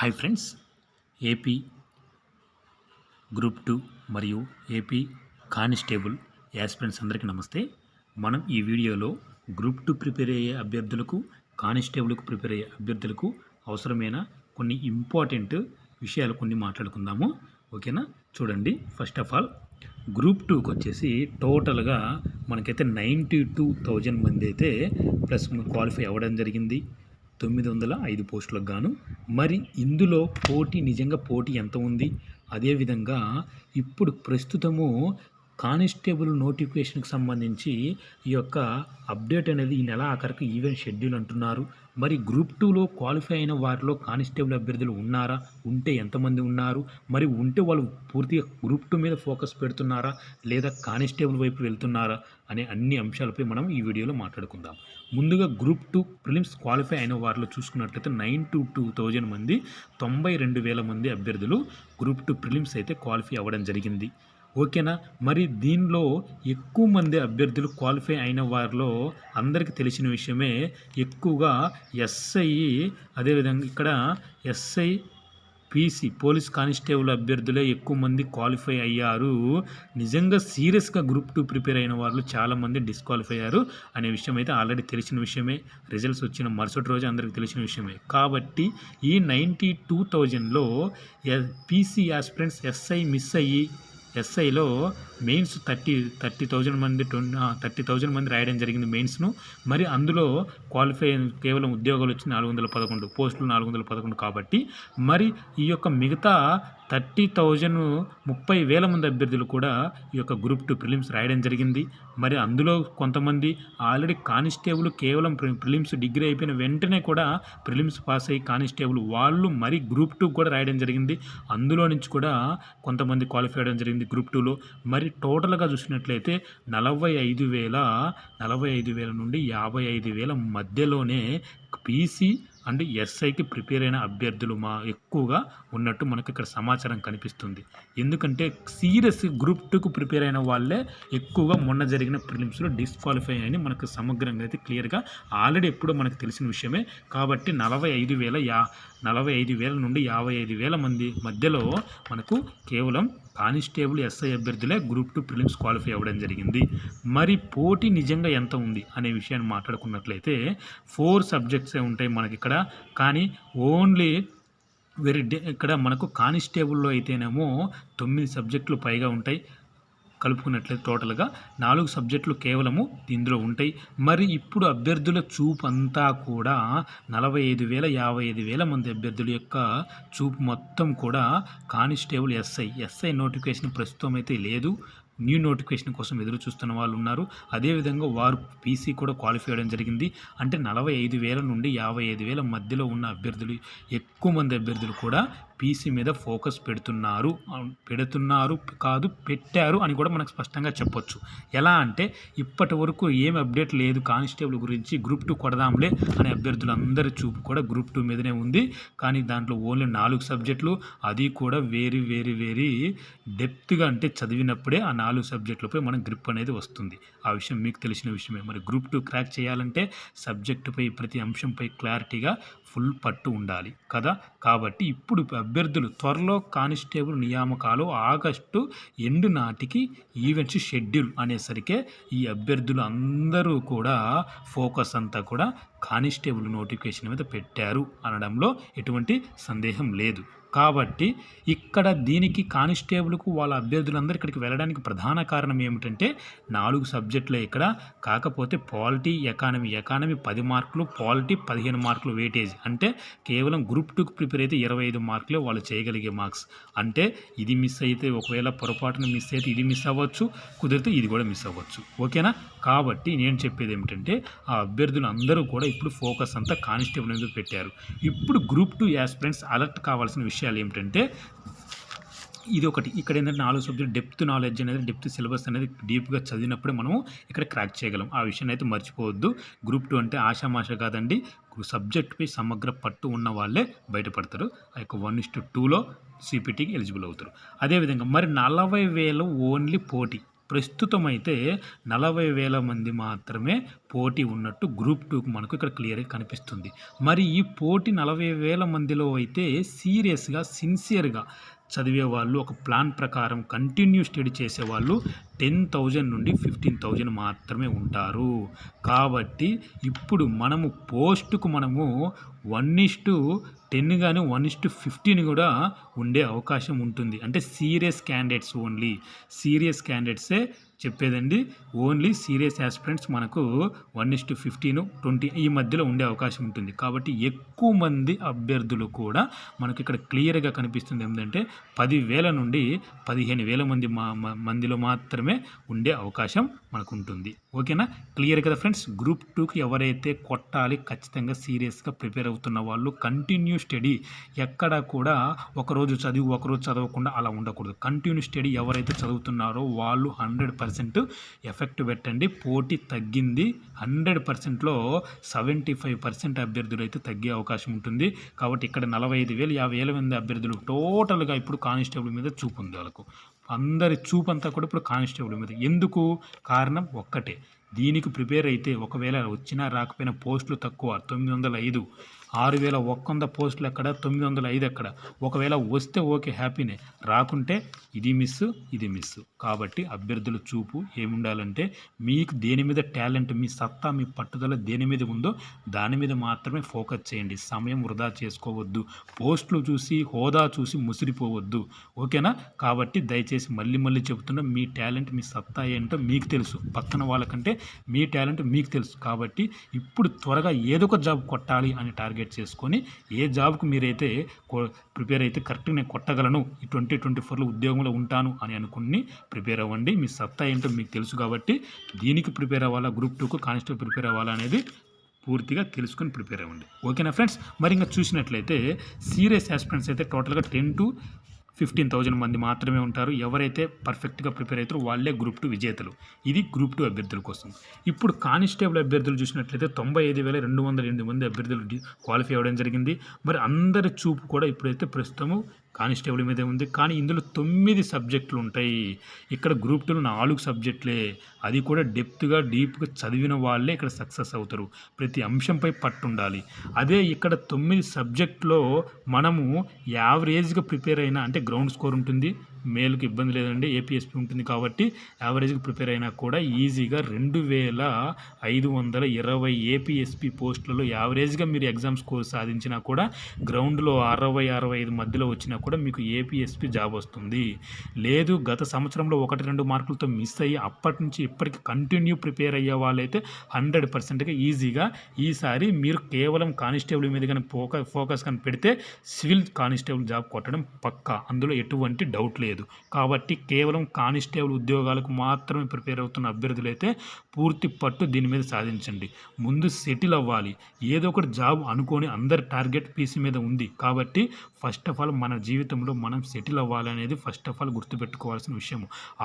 Hi friends AP group two మరియు AP constable aspirants అందరికీ నమస్తే. మనం ఈ వీడియోలో గ్రూప్ టూ ప్రిపేర్ అయ్యే అభ్యర్థులకు కానిస్టేబుల్కు ప్రిపేర్ అయ్యే అభ్యర్థులకు అవసరమైన కొన్ని ఇంపార్టెంట్ విషయాలు కొన్ని మాట్లాడుకుందాము. ఓకేనా? చూడండి. ఫస్ట్ ఆఫ్ ఆల్ గ్రూప్ టూకి వచ్చేసి టోటల్గా మనకైతే నైంటీ టూ థౌజండ్ మంది అయితే ప్లస్ క్వాలిఫై అవ్వడం జరిగింది. తొమ్మిది వందల ఐదు పోస్టులకు గాను. మరి ఇందులో పోటీ నిజంగా పోటీ ఎంత ఉంది? అదేవిధంగా ఇప్పుడు ప్రస్తుతము కానిస్టేబుల్ నోటిఫికేషన్కి సంబంధించి ఈ యొక్క అప్డేట్ అనేది ఈ నెల ఆఖరికి ఈవెంట్ షెడ్యూల్ అంటున్నారు. మరి గ్రూప్ టూలో క్వాలిఫై అయిన వారిలో కానిస్టేబుల్ అభ్యర్థులు ఉన్నారా? ఉంటే ఎంతమంది ఉన్నారు? మరి ఉంటే వాళ్ళు పూర్తిగా గ్రూప్ టూ మీద ఫోకస్ పెడుతున్నారా? లేదా కానిస్టేబుల్ వైపు వెళ్తున్నారా? అనే అన్ని అంశాలపై మనం ఈ వీడియోలో మాట్లాడుకుందాం. ముందుగా గ్రూప్ టూ ప్రిలిమ్స్ క్వాలిఫై అయిన వారిలో చూసుకున్నట్లయితే నైన్ టు టూ థౌజండ్ మంది తొంభై రెండు వేల మంది అభ్యర్థులు గ్రూప్ టూ ప్రిలిమ్స్ అయితే క్వాలిఫై అవ్వడం జరిగింది. ఓకేనా? మరి దీనిలో ఎక్కువ మంది అభ్యర్థులు క్వాలిఫై అయిన వారిలో అందరికీ తెలిసిన విషయమే ఎక్కువగా ఎస్ఐ అదేవిధంగా ఇక్కడ ఎస్ఐ పీసీ పోలీస్ కానిస్టేబుల్ అభ్యర్థులే ఎక్కువ మంది క్వాలిఫై అయ్యారు. నిజంగా సీరియస్గా గ్రూప్ టూ ప్రిపేర్ అయిన వాళ్ళు చాలామంది డిస్క్వాలిఫై అయ్యారు అనే విషయం అయితే ఆల్రెడీ తెలిసిన విషయమే. రిజల్ట్స్ వచ్చిన మరుసటి రోజు అందరికీ తెలిసిన విషయమే. కాబట్టి ఈ నైంటీ టూ థౌజండ్లో పీసీ ఆస్పిరెంట్స్ ఎస్ఐ మిస్ అయ్యి ఎస్ఐలో మెయిన్స్ థర్టీ థర్టీ థౌజండ్ మంది ట్వంటీ థర్టీ థౌజండ్ మంది రాయడం జరిగింది మెయిన్స్ను. మరి అందులో క్వాలిఫై కేవలం ఉద్యోగాలు వచ్చి నాలుగు వందల పదకొండు పోస్టులు నాలుగు వందల పదకొండు కాబట్టి. మరి ఈ యొక్క మిగతా థర్టీ థౌజండ్ ముప్పై వేల మంది అభ్యర్థులు కూడా ఈ యొక్క గ్రూప్ టూ ప్రిలిమ్స్ రాయడం జరిగింది. మరి అందులో కొంతమంది ఆల్రెడీ కానిస్టేబుల్ కేవలం ప్రిలిమ్స్ డిగ్రీ అయిపోయిన వెంటనే కూడా ప్రిలిమ్స్ పాస్ అయ్యి కానిస్టేబుల్ వాళ్ళు మరి గ్రూప్ టూ కూడా రాయడం జరిగింది. అందులో నుంచి కూడా కొంతమంది క్వాలిఫై అవ్వడం జరిగింది గ్రూప్ టూలో. మరి టోటల్గా చూసినట్లయితే నలభై ఐదు వేల నలభై ఐదు వేల నుండి యాభై ఐదు వేల మధ్యలోనే పీసీ అండ్ ఎస్ఐకి ప్రిపేర్ అయిన అభ్యర్థులు మా ఎక్కువగా ఉన్నట్టు మనకు ఇక్కడ సమాచారం కనిపిస్తుంది. ఎందుకంటే సీరియస్ గ్రూప్ టూకు ప్రిపేర్ అయిన వాళ్ళే ఎక్కువగా మొన్న జరిగిన ప్రిలిమ్స్లో డిస్క్వాలిఫై అని మనకు సమగ్రంగా అయితే క్లియర్గా ఆల్రెడీ ఎప్పుడో మనకు తెలిసిన విషయమే. కాబట్టి నలభై ఐదు వేల యా నలభై ఐదు వేల నుండి యాభై ఐదు వేల మంది మధ్యలో మనకు కేవలం కానిస్టేబుల్ ఎస్ఐ అభ్యర్థులే గ్రూప్ టూ ప్రిలిమ్స్ క్వాలిఫై అవ్వడం జరిగింది. మరి పోటీ నిజంగా ఎంత ఉంది అనే విషయాన్ని మాట్లాడుకున్నట్లయితే ఫోర్ సబ్జెక్ట్సే ఉంటాయి మనకి ఇక్కడ ఇక్కడ. కానీ ఓన్లీ వెరీ ఇక్కడ మనకు కానిస్టేబుల్లో అయితేనేమో తొమ్మిది సబ్జెక్టులు పైగా ఉంటాయి. కలుపుకున్నట్లయితే టోటల్గా నాలుగు సబ్జెక్టులు కేవలము ఇందులో ఉంటాయి. మరి ఇప్పుడు అభ్యర్థుల చూపు అంతా కూడా నలభై ఐదు వేల యాభై ఐదు వేల మంది అభ్యర్థుల యొక్క చూపు మొత్తం కూడా కానిస్టేబుల్ ఎస్ఐ ఎస్ఐ నోటిఫికేషన్ ప్రస్తుతం అయితే లేదు. న్యూ నోటిఫికేషన్ కోసం ఎదురు చూస్తున్న వాళ్ళు ఉన్నారు. అదేవిధంగా వారు పీసీ కూడా క్వాలిఫై అవ్వడం జరిగింది. అంటే నలభై ఐదు వేల నుండి యాభై ఐదు వేల మధ్యలో ఉన్న అభ్యర్థులు ఎక్కువ మంది అభ్యర్థులు కూడా పీసీ మీద ఫోకస్ పెడుతున్నారు పెడుతున్నారు కాదు పెట్టారు అని కూడా మనకు స్పష్టంగా చెప్పొచ్చు. ఎలా అంటే ఇప్పటి వరకు ఏం అప్డేట్ లేదు కానిస్టేబుల్ గురించి గ్రూప్ టూ కొడదాంలే అనే అభ్యర్థులు అందరి చూపు కూడా గ్రూప్ టూ మీదనే ఉంది. కానీ దాంట్లో ఓన్లీ నాలుగు సబ్జెక్టులు అది కూడా వేరీ వేరీ వేరీ డెప్త్గా అంటే చదివినప్పుడే ఆ నాలుగు సబ్జెక్టులపై మనం గ్రిప్ అనేది వస్తుంది. ఆ విషయం మీకు తెలిసిన విషయమే. మరి గ్రూప్ టూ క్రాక్ చేయాలంటే సబ్జెక్టుపై ప్రతి అంశంపై క్లారిటీగా ఫుల్ పట్టు ఉండాలి కదా? కాబట్టి ఇప్పుడు అభ్యర్థులు త్వరలో కానిస్టేబుల్ నియామకాలు ఆగస్టు ఎండు నాటికి ఈవెంట్స్ షెడ్యూల్ అనేసరికే ఈ అభ్యర్థులు అందరూ కూడా ఫోకస్ అంతా కూడా కానిస్టేబుల్ నోటిఫికేషన్ మీద పెట్టారు అనడంలో ఎటువంటి సందేహం లేదు. కాబట్టి ఇక్కడ దీనికి కానిస్టేబుల్కు వాళ్ళ అభ్యర్థులందరూ ఇక్కడికి వెళ్ళడానికి ప్రధాన కారణం ఏమిటంటే నాలుగు సబ్జెక్టులే ఇక్కడ. కాకపోతే పాలిటీ ఎకానమీ ఎకానమీ పది మార్కులు పాలిటీ పదిహేను మార్కులు వెయిటేజ్ అంటే కేవలం గ్రూప్ టూకి ప్రిపేర్ అయితే ఇరవై ఐదు మార్కులే వాళ్ళు చేయగలిగే మార్క్స్. అంటే ఇది మిస్ అయితే ఒకవేళ పొరపాటున మిస్ అయితే ఇది మిస్ అవ్వచ్చు కుదిరితే ఇది కూడా మిస్ అవ్వచ్చు. ఓకేనా? కాబట్టి నేను చెప్పేది ఏమిటంటే ఆ అభ్యర్థులు అందరూ కూడా ఇప్పుడు ఫోకస్ అంతా కానిస్టేబుల్ మీద పెట్టారు. ఇప్పుడు గ్రూప్ టూ యాస్పిరెంట్స్ అలర్ట్ కావాల్సిన విషయాలు ఏమిటంటే ఇది ఒకటి ఇక్కడ ఏంటంటే నాలుగు సబ్జెక్ట్ డెప్త్ నాలెడ్జ్ అనేది డెప్త్ సిలబస్ అనేది డీప్గా చదివినప్పుడే మనము ఇక్కడ క్రాక్ చేయగలం. ఆ విషయాన్ని అయితే మర్చిపోవద్దు. గ్రూప్ టూ అంటే ఆషామాష కాదండి. సబ్జెక్ట్పై సమగ్ర పట్టు ఉన్న వాళ్ళే బయటపడతారు. ఆ యొక్క వన్ ఇస్ టు టూలో సిపిటీకి ఎలిజిబుల్ అవుతారు. అదేవిధంగా మరి నలభై వేలు ఓన్లీ పోటీ. ప్రస్తుతం అయితే నలభై వేల మంది మాత్రమే పోటీ ఉన్నట్టు గ్రూప్ టూకు మనకు ఇక్కడ క్లియర్గా కనిపిస్తుంది. మరి ఈ పోటీ నలభై వేల మందిలో అయితే సీరియస్గా సిన్సియర్గా చదివే వాళ్ళు ఒక ప్లాన్ ప్రకారం కంటిన్యూ స్టడీ చేసేవాళ్ళు టెన్ థౌజండ్ నుండి ఫిఫ్టీన్ థౌజండ్ మాత్రమే ఉంటారు. కాబట్టి ఇప్పుడు మనము పోస్టుకు మనము వన్ ఇస్టు టెన్ కానీ వన్ ఇస్టు ఫిఫ్టీన్ కూడా ఉండే అవకాశం ఉంటుంది. అంటే సీరియస్ క్యాండిడేట్స్ ఓన్లీ. సీరియస్ క్యాండిడేట్సే చెప్పేదండి. ఓన్లీ సీరియస్ యాస్పిరెంట్స్ మనకు one is to fifteen twenty ఈ మధ్యలో ఉండే అవకాశం ఉంటుంది. కాబట్టి ఎక్కువ మంది అభ్యర్థులు కూడా మనకి ఇక్కడ క్లియర్గా కనిపిస్తుంది ఏంటంటే పదివేల నుండి పదిహేను వేల మంది మా మా- మందిలో మాత్రమే ఉండే అవకాశం మనకు ఉంటుంది. ఓకేనా? క్లియర్ కదా ఫ్రెండ్స్? గ్రూప్ టూకి ఎవరైతే కొట్టాలి ఖచ్చితంగా సీరియస్గా ప్రిపేర్ అవుతున్న వాళ్ళు కంటిన్యూ స్టడీ ఎక్కడ కూడా ఒకరోజు చదివి ఒకరోజు చదవకుండా అలా ఉండకూడదు. కంటిన్యూ స్టడీ ఎవరైతే చదువుతున్నారో వాళ్ళు హండ్రెడ్ పర్సెంట్ ఎఫెక్ట్ పెట్టండి. పోటీ తగ్గింది. హండ్రెడ్ పర్సెంట్లో సెవెంటీ ఫైవ్ పర్సెంట్ అభ్యర్థులు అయితే తగ్గే అవకాశం ఉంటుంది. కాబట్టి ఇక్కడ నలభై ఐదు వేలు యాభై వేల మంది అభ్యర్థులు టోటల్గా ఇప్పుడు కానిస్టేబుల్ మీద చూపు ఉంది వాళ్ళకు. అందరి చూపు అంతా కూడా ఇప్పుడు కానిస్టేబుల్ మీద. ఎందుకు? కారణం ఒక్కటే. దీనికి ప్రిపేర్ అయితే ఒకవేళ వచ్చినా రాకపోయినా పోస్టులు తక్కువ. తొమ్మిది వందల ఐదు. ఆరు వేల ఒక్క వంద పోస్టులు ఎక్కడ? తొమ్మిది వందల ఐదు ఎక్కడ? ఒకవేళ వస్తే ఓకే హ్యాపీనే. రాకుంటే ఇది మిస్ ఇది మిస్ కాబట్టి అభ్యర్థుల చూపు ఏముండాలంటే మీకు దేని మీద టాలెంట్ మీ సత్తా మీ పట్టుదల దేని మీద ఉందో దాని మీద మాత్రమే ఫోకస్ చేయండి. సమయం వృధా చేసుకోవద్దు. పోస్టులు చూసి హోదా చూసి ముసిరిపోవద్దు. ఓకేనా? కాబట్టి దయచేసి మళ్ళీ మళ్ళీ చెబుతున్నా మీ టాలెంట్ మీ సత్తా ఏంటో మీకు తెలుసు. పక్కన వాళ్ళకంటే మీ టాలెంట్ మీకు తెలుసు. కాబట్టి ఇప్పుడు త్వరగా ఏదో ఒక జాబ్ కొట్టాలి అని టార్గెట్ చేసుకొని ఏ జాబ్కు మీరైతే ప్రిపేర్ అయితే కరెక్ట్గా నేను కొట్టగలను ఈ ట్వంటీ ట్వంటీ ఫోర్లో ఉద్యోగంలో ఉంటాను అని అనుకుని ప్రిపేర్ అవ్వండి. మీ సత్తా ఏంటో మీకు తెలుసు కాబట్టి దీనికి ప్రిపేర్ అవ్వాలా గ్రూప్ టూకు కానిస్టేబుల్ ప్రిపేర్ అవ్వాలా అనేది పూర్తిగా తెలుసుకొని ప్రిపేర్ అవ్వండి. ఓకేనా ఫ్రెండ్స్? మరి ఇంకా చూసినట్లయితే సీరియస్ ఆస్పిరెంట్స్ అయితే టోటల్గా టెన్ టు ఫిఫ్టీన్ థౌజండ్ మంది మాత్రమే ఉంటారు. ఎవరైతే పర్ఫెక్ట్గా ప్రిపేర్ అవుతారో వాళ్ళే గ్రూప్ టూ విజేతలు. ఇది గ్రూప్ టూ అభ్యర్థుల కోసం. ఇప్పుడు కానిస్టేబుల్ అభ్యర్థులు చూసినట్లయితే తొంభై ఐదు వేల రెండు వందల ఎనిమిది మంది అభ్యర్థులు క్వాలిఫై అవ్వడం జరిగింది. మరి అందరి చూపు కూడా ఇప్పుడైతే ప్రస్తుతము కానిస్టేబుల్ మీదే ఉంది. కానీ ఇందులో తొమ్మిది సబ్జెక్టులు ఉంటాయి. ఇక్కడ గ్రూప్ టూలో నాలుగు సబ్జెక్టులే. అది కూడా డెప్త్గా డీప్గా చదివిన వాళ్ళే ఇక్కడ సక్సెస్ అవుతారు. ప్రతి అంశంపై పట్టు ఉండాలి అదే ఇక్కడ తొమ్మిది సబ్జెక్టులో మనము యావరేజ్గా ప్రిపేర్ అయినా అంటే గ్రౌండ్ స్కోర్ ఉంటుంది మేలుకి ఇబ్బంది లేదండి. ఏపీఎస్పీ ఉంటుంది కాబట్టి యావరేజ్కి ప్రిపేర్ అయినా కూడా ఈజీగా రెండు వేల ఐదు వందల ఇరవై ఏపీఎస్పీ పోస్టులలో యావరేజ్గా మీరు ఎగ్జామ్ స్కోర్ సాధించినా కూడా గ్రౌండ్లో అరవై అరవై ఐదు మధ్యలో వచ్చినా కూడా మీకు ఏపీఎస్పీ జాబ్ వస్తుంది. లేదు గత సంవత్సరంలో ఒకటి రెండు మార్కులతో మిస్ అయ్యి అప్పటి నుంచి ఇప్పటికి కంటిన్యూ ప్రిపేర్ అయ్యే వాళ్ళైతే హండ్రెడ్ పర్సెంట్గా ఈజీగా ఈసారి మీరు కేవలం కానిస్టేబుల్ మీద కానీ ఫోకస్ ఫోకస్ కానీ పెడితే సివిల్ కానిస్టేబుల్ జాబ్ కొట్టడం పక్కా. అందులో ఎటువంటి డౌట్ లేదు. లేదు. కాబట్టి కేవలం కానిస్టేబుల్ ఉద్యోగాలకు మాత్రమే ప్రిపేర్ అవుతున్న అభ్యర్థులైతే పూర్తి పట్టు దీని మీద సాధించండి. ముందు సెటిల్ అవ్వాలి. ఏదో ఒకటి జాబ్ అనుకోని అందరి టార్గెట్ పీసీ మీద ఉంది. కాబట్టి ఫస్ట్ ఆఫ్ ఆల్ మన జీవితంలో మనం సెటిల్ అవ్వాలనేది ఫస్ట్ ఆఫ్ ఆల్ గుర్తుపెట్టుకోవాల్సిన విషయం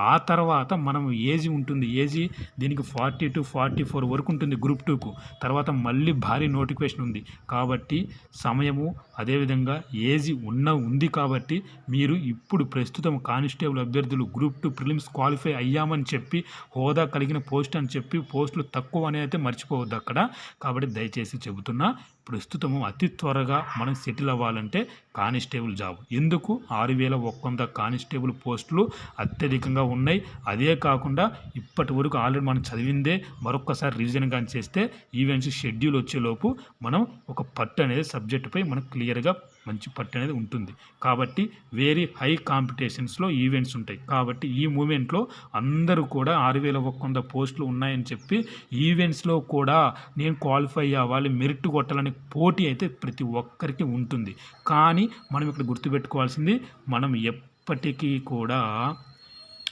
ఆ తర్వాత మనం ఏజీ ఉంటుంది. ఏజీ దీనికి ఫార్టీ టు ఫార్టీ ఫోర్ వరకు ఉంటుంది గ్రూప్ టూకు. తర్వాత మళ్ళీ భారీ నోటిఫికేషన్ ఉంది. కాబట్టి సమయము అదేవిధంగా ఏజీ ఉన్న ఉంది కాబట్టి మీరు ఇప్పుడు ప్రస్తుతం కానిస్టేబుల్ అభ్యర్థులు గ్రూప్ టూ ప్రిలిమ్స్ క్వాలిఫై అయ్యామని చెప్పి హోదా కలిగిన పోస్ట్ అని చెప్పి పోస్టులు తక్కువ అని అయితే మర్చిపోవద్దు అక్కడ. కాబట్టి దయచేసి చెబుతున్నా ప్రస్తుతము అతి త్వరగా మనం సెటిల్ అవ్వాలంటే కానిస్టేబుల్ జాబ్. ఎందుకు? ఆరు వేల ఒక్క వంద కానిస్టేబుల్ పోస్టులు అత్యధికంగా ఉన్నాయి. అదే కాకుండా ఇప్పటి వరకు ఆల్రెడీ మనం చదివిందే మరొకసారి రివిజన్ కానీ చేస్తే ఈవెంట్స్ షెడ్యూల్ వచ్చేలోపు మనం ఒక పట్టు అనేది సబ్జెక్టుపై మనకు క్లియర్గా మంచి పట్టు అనేది ఉంటుంది. కాబట్టి వెరీ హై కాంపిటీషన్స్లో ఈవెంట్స్ ఉంటాయి. కాబట్టి ఈ మూమెంట్లో అందరూ కూడా ఆరు వేల ఒక్క వంద పోస్టులు ఉన్నాయని చెప్పి ఈవెంట్స్లో కూడా నేను క్వాలిఫై అవ్వాలి మెరిట్ కొట్టాలని పోటీ అయితే ప్రతి ఒక్కరికి ఉంటుంది. కానీ మనం ఇక్కడ గుర్తుపెట్టుకోవాల్సింది మనం ఎప్పటికీ కూడా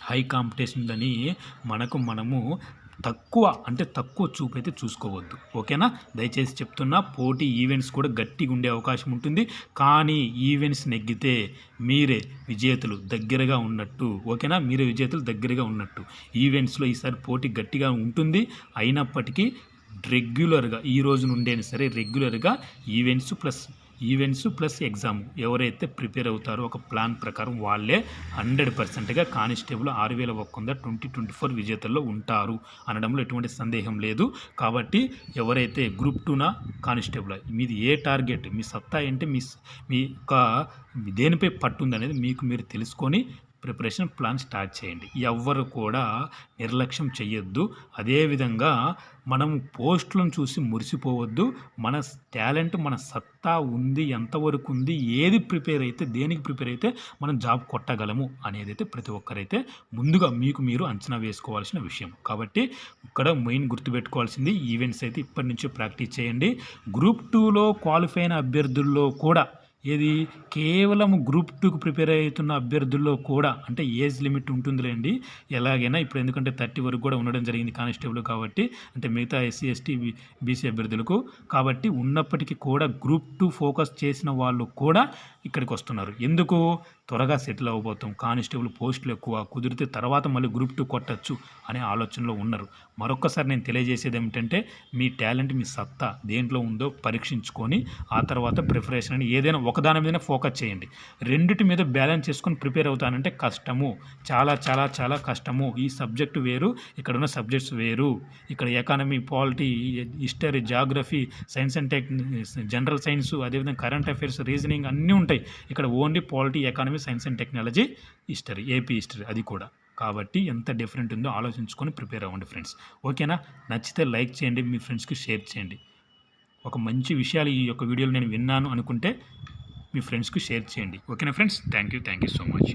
హై కాంపిటీషన్ అని మనకు మనము తక్కువ అంటే తక్కువ చూపు అయితే చూసుకోవద్దు. ఓకేనా? దయచేసి చెప్తున్నా పోటీ ఈవెంట్స్ కూడా గట్టిగా ఉండే అవకాశం ఉంటుంది. కానీ ఈవెంట్స్ నెగ్గితే మీరే విజేతలు దగ్గరగా ఉన్నట్టు ఓకేనా? మీరే విజేతలు దగ్గరగా ఉన్నట్టు. ఈవెంట్స్లో ఈసారి పోటీ గట్టిగా ఉంటుంది. అయినప్పటికీ రెగ్యులర్గా ఈ రోజు నుండైనా సరే రెగ్యులర్గా events plus events plus exam ఎవరైతే ప్రిపేర్ అవుతారో ఒక ప్లాన్ ప్రకారం వాళ్ళే హండ్రెడ్ పర్సెంట్గా కానిస్టేబుల్ ఆరు వేల ఒక్క వంద ట్వంటీ ట్వంటీ ఫోర్ విజేతల్లో ఉంటారు అనడంలో ఎటువంటి సందేహం లేదు. కాబట్టి ఎవరైతే గ్రూప్ టూనా కానిస్టేబుల్ మీది ఏ టార్గెట్ మీ సత్తా ఏంటి మీ మీ యొక్క దేనిపై పట్టుంది అనేది మీకు మీరు తెలుసుకొని ప్రిపరేషన్ ప్లాన్ స్టార్ట్ చేయండి. ఎవ్వరు కూడా నిర్లక్ష్యం చేయొద్దు అదేవిధంగా మనం పోస్టులను చూసి మురిసిపోవద్దు. మన టాలెంట్ మన సత్తా ఉంది ఎంతవరకు ఉంది ఏది ప్రిపేర్ అయితే దేనికి ప్రిపేర్ అయితే మనం జాబ్ కొట్టగలము అనేది అయితే ప్రతి ఒక్కరైతే ముందుగా మీకు మీరు అంచనా వేసుకోవాల్సిన విషయం. కాబట్టి ఇక్కడ మెయిన్ గుర్తుపెట్టుకోవాల్సింది ఈవెంట్స్ అయితే ఇప్పటి నుంచి ప్రాక్టీస్ చేయండి. గ్రూప్ టూలో క్వాలిఫై అయిన అభ్యర్థుల్లో కూడా ఏది? కేవలం గ్రూప్ టూకి ప్రిపేర్ అవుతున్న అభ్యర్థుల్లో కూడా అంటే ఏజ్ లిమిట్ ఉంటుందిలేండి. ఎలాగైనా ఇప్పుడు ఎందుకంటే థర్టీ వరకు కూడా ఉండడం జరిగింది కానిస్టేబుల్ కాబట్టి అంటే మిగతా ఎస్సీ ఎస్టీ బీసీ అభ్యర్థులకు. కాబట్టి ఉన్నప్పటికీ కూడా గ్రూప్ టూ ఫోకస్ చేసిన వాళ్ళు కూడా ఇక్కడికి వస్తున్నారు. ఎందుకు? త్వరగా సెటిల్ అవ్వబోతాం కానిస్టేబుల్ పోస్టులు ఎక్కువ. కుదిరితే తర్వాత మళ్ళీ గ్రూప్ టూ కొట్టచ్చు అనే ఆలోచనలో ఉన్నారు. మరొక్కసారి నేను తెలియజేసేది ఏమిటంటే మీ టాలెంట్ మీ సత్తా దేంట్లో ఉందో పరీక్షించుకొని ఆ తర్వాత ప్రిపరేషన్ అని ఏదైనా ఒకదాని మీద ఫోకస్ చేయండి. రెండిటి మీద బ్యాలెన్స్ చేసుకొని ప్రిపేర్ అవుతానంటే కష్టము. చాలా చాలా చాలా కష్టము. ఈ సబ్జెక్టు వేరు ఇక్కడ ఉన్న సబ్జెక్ట్స్ వేరు. ఇక్కడ economy polity history geography science and tech general science అదేవిధంగా కరెంట్ అఫైర్స్ రీజనింగ్ అన్నీ ఉంటాయి. ఇక్కడ only polity economy science and technology history AP history అది కూడా. కాబట్టి ఎంత డిఫరెంట్ ఉందో ఆలోచించుకొని ప్రిపేర్ అవ్వండి ఫ్రెండ్స్. ఓకేనా? నచ్చితే లైక్ చేయండి మీ ఫ్రెండ్స్కి షేర్ చేయండి. ఒక మంచి విషయాలు ఈ యొక్క వీడియోలు నేను విన్నాను అనుకుంటే మీ ఫ్రెండ్స్కి షేర్ చేయండి. ఓకేనా friends? Thank you thank you so much.